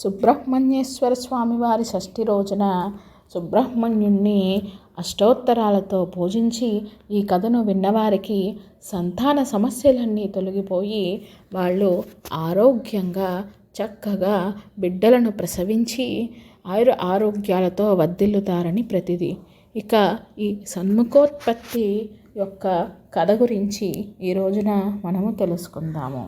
సుబ్రహ్మణ్యేశ్వర స్వామి వారి షష్ఠి రోజున సుబ్రహ్మణ్యుణ్ణి అష్టోత్తరాలతో పూజించి ఈ కథను విన్నవారికి సంతాన సమస్యలన్నీ తొలగిపోయి వాళ్ళు ఆరోగ్యంగా చక్కగా బిడ్డలను ప్రసవించి ఆయుర ఆరోగ్యాలతో వర్ధిల్లుతారని ప్రతిదీ. ఇక ఈ సన్ముఖోత్పత్తి యొక్క కథ గురించి ఈ రోజున మనము తెలుసుకుందాము.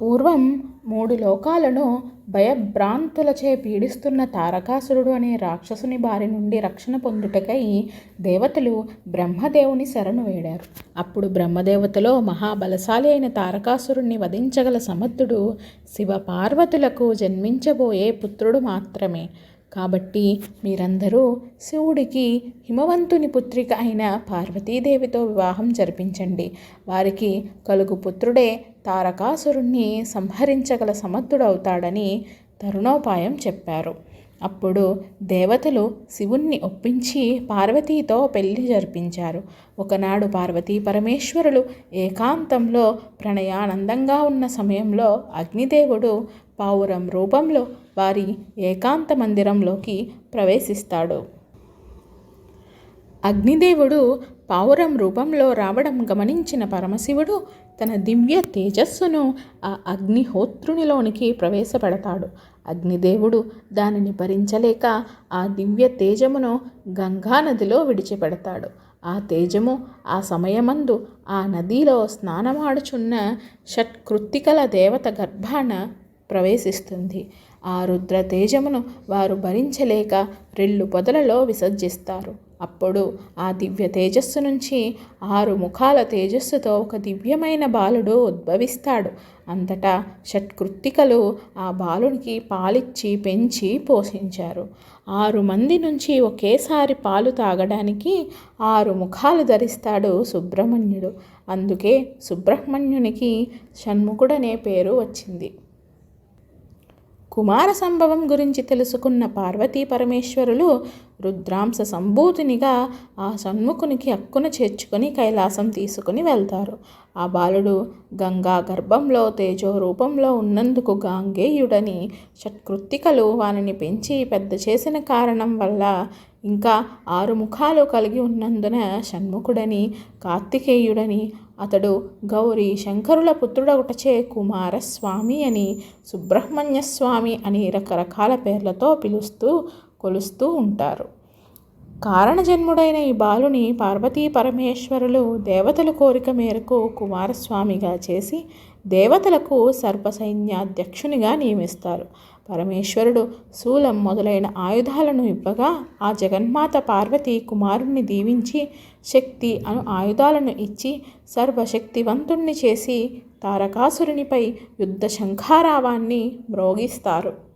పూర్వం మూడు లోకాలను భయభ్రాంతులచే పీడిస్తున్న తారకాసురుడు అనే రాక్షసుని బారి నుండి రక్షణ పొందుటకై దేవతలు బ్రహ్మదేవుని శరణు వేడారు. అప్పుడు బ్రహ్మదేవతలో మహాబలశాలి అయిన తారకాసురుణ్ణి వధించగల సమర్థుడు శివ పార్వతులకు జన్మించబోయే పుత్రుడు మాత్రమే. కాబట్టి మీరందరూ శివుడికి హిమవంతుని పుత్రిక అయిన పార్వతీదేవితో వివాహం జరిపించండి. వారికి కలుగు పుత్రుడే తారకాసురుణ్ణి సంహరించగల సమర్థుడవుతాడని తరుణోపాయం చెప్పారు. అప్పుడు దేవతలు శివుణ్ణి ఒప్పించి పార్వతీతో పెళ్ళి జరిపించారు. ఒకనాడు పార్వతీ పరమేశ్వరులు ఏకాంతంలో ప్రణయానందంగా ఉన్న సమయంలో అగ్నిదేవుడు పావురం రూపంలో వారి ఏకాంత మందిరంలోకి ప్రవేశిస్తాడు. అగ్నిదేవుడు పావురం రూపంలో రావడం గమనించిన పరమశివుడు తన దివ్య తేజస్సును ఆ అగ్నిహోత్రునిలోనికి ప్రవేశపెడతాడు. అగ్నిదేవుడు దానిని భరించలేక ఆ దివ్య తేజమును గంగానదిలో విడిచిపెడతాడు. ఆ తేజము ఆ సమయమందు ఆ నదిలో స్నానమాడుచున్న షట్కృత్తికల దేవత గర్భాన ప్రవేశిస్తుంది. ఆ రుద్ర తేజమును వారు భరించలేక రెల్లు పొదలలో విసర్జిస్తారు. అప్పుడు ఆ దివ్య తేజస్సు నుంచి ఆరు ముఖాల తేజస్సుతో ఒక దివ్యమైన బాలుడు ఉద్భవిస్తాడు. అంతటా షట్కృత్తికలు ఆ బాలునికి పాలిచ్చి పెంచి పోషించారు. ఆరు మంది నుంచి ఒకేసారి పాలు తాగడానికి ఆరు ముఖాలు ధరిస్తాడు సుబ్రహ్మణ్యుడు. అందుకే సుబ్రహ్మణ్యునికి షణ్ముఖుడనే పేరు వచ్చింది. కుమార సంభవం గురించి తెలుసుకున్న పార్వతీ పరమేశ్వరులు రుద్రాంశ సంభూతినిగా ఆ షణ్ముఖునికి అక్కున చేర్చుకొని కైలాసం తీసుకుని వెళ్తారు. ఆ బాలుడు గంగా గర్భంలో తేజో రూపంలో ఉన్నందుకు గాంగేయుడని షట్కృత్తికలు వానిని పెంచి పెద్ద చేసిన కారణం వల్ల ఇంకా ఆరు ముఖాలు కలిగి ఉన్నందున షణ్ముఖుడని కార్తికేయుడని అతడు గౌరీ శంకరుల పుత్రుడొకటచే కుమారస్వామి అని సుబ్రహ్మణ్య స్వామి అని రకరకాల పేర్లతో పిలుస్తూ కొలుస్తూ ఉంటారు. కారణజన్ముడైన ఈ బాలుని పార్వతీ పరమేశ్వరులు దేవతల కోరిక మేరకు కుమారస్వామిగా చేసి దేవతలకు సర్పసైన్యాధ్యక్షునిగా నియమిస్తారు. పరమేశ్వరుడు శూలం మొదలైన ఆయుధాలను ఇవ్వగా ఆ జగన్మాత పార్వతి కుమారుణ్ణి దీవించి శక్తి అను ఆయుధాలను ఇచ్చి సర్వశక్తివంతుణ్ణి చేసి తారకాసురునిపై యుద్ధ శంఖారావాన్ని మ్రోగిస్తారు.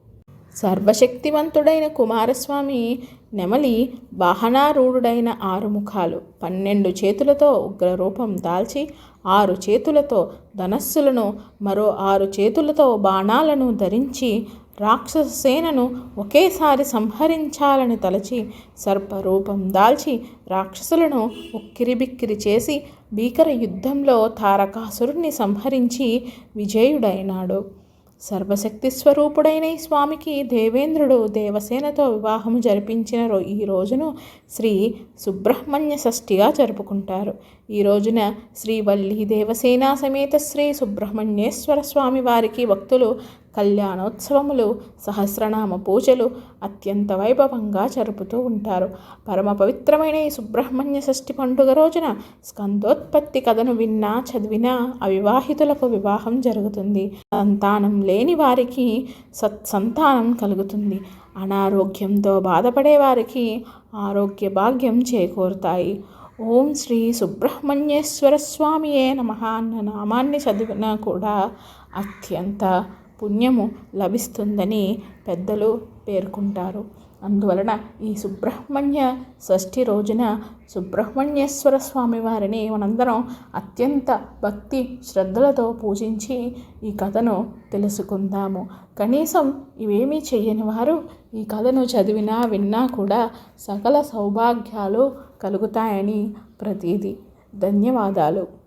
సర్వశక్తివంతుడైన కుమారస్వామి నెమలి వాహనారూఢుడైన ఆరు ముఖాలు పన్నెండు చేతులతో ఉగ్రరూపం దాల్చి ఆరు చేతులతో ధనస్సులను మరో ఆరు చేతులతో బాణాలను ధరించి రాక్షస సేనను ఒకేసారి సంహరించాలని తలచి సర్పరూపం దాల్చి రాక్షసులను ఉక్కిరిబిక్కిరి చేసి భీకర యుద్ధంలో తారకాసురుణ్ణి సంహరించి విజయుడైనాడు. సర్వశక్తి స్వరూపుడైన ఈ స్వామికి దేవేంద్రుడు దేవసేనతో వివాహము జరిపించిన రో ఈ రోజును శ్రీ సుబ్రహ్మణ్య షష్ఠిగా జరుపుకుంటారు. ఈ రోజున శ్రీ వల్లి దేవసేన సమేత శ్రీ సుబ్రహ్మణ్యేశ్వర స్వామి వారికి భక్తులు కళ్యాణోత్సవములు సహస్రనామ పూజలు అత్యంత వైభవంగా జరుపుతూ ఉంటారు. పరమ పవిత్రమైన ఈ సుబ్రహ్మణ్య షష్ఠి పండుగ రోజున స్కందోత్పత్తి కథను విన్నా చదివినా అవివాహితులకు వివాహం జరుగుతుంది. సంతానం లేని వారికి సత్సంతానం కలుగుతుంది. అనారోగ్యంతో బాధపడే వారికి ఆరోగ్య భాగ్యం చేకూరుతాయి. ఓం శ్రీ సుబ్రహ్మణ్యేశ్వర స్వామియే నమ అన్న నామాన్ని చదివినా కూడా అత్యంత పుణ్యము లభిస్తుందని పెద్దలు పేర్కొంటారు. అందువలన ఈ సుబ్రహ్మణ్య షష్ఠి రోజున సుబ్రహ్మణ్యేశ్వర స్వామి వారిని మనందరం అత్యంత భక్తి శ్రద్ధలతో పూజించి ఈ కథను తెలుసుకుందాము. కనీసం ఇవేమీ చేయని వారు ఈ కథను చదివినా విన్నా కూడా సకల సౌభాగ్యాలు కలుగుతాయని ప్రతీది. ధన్యవాదాలు.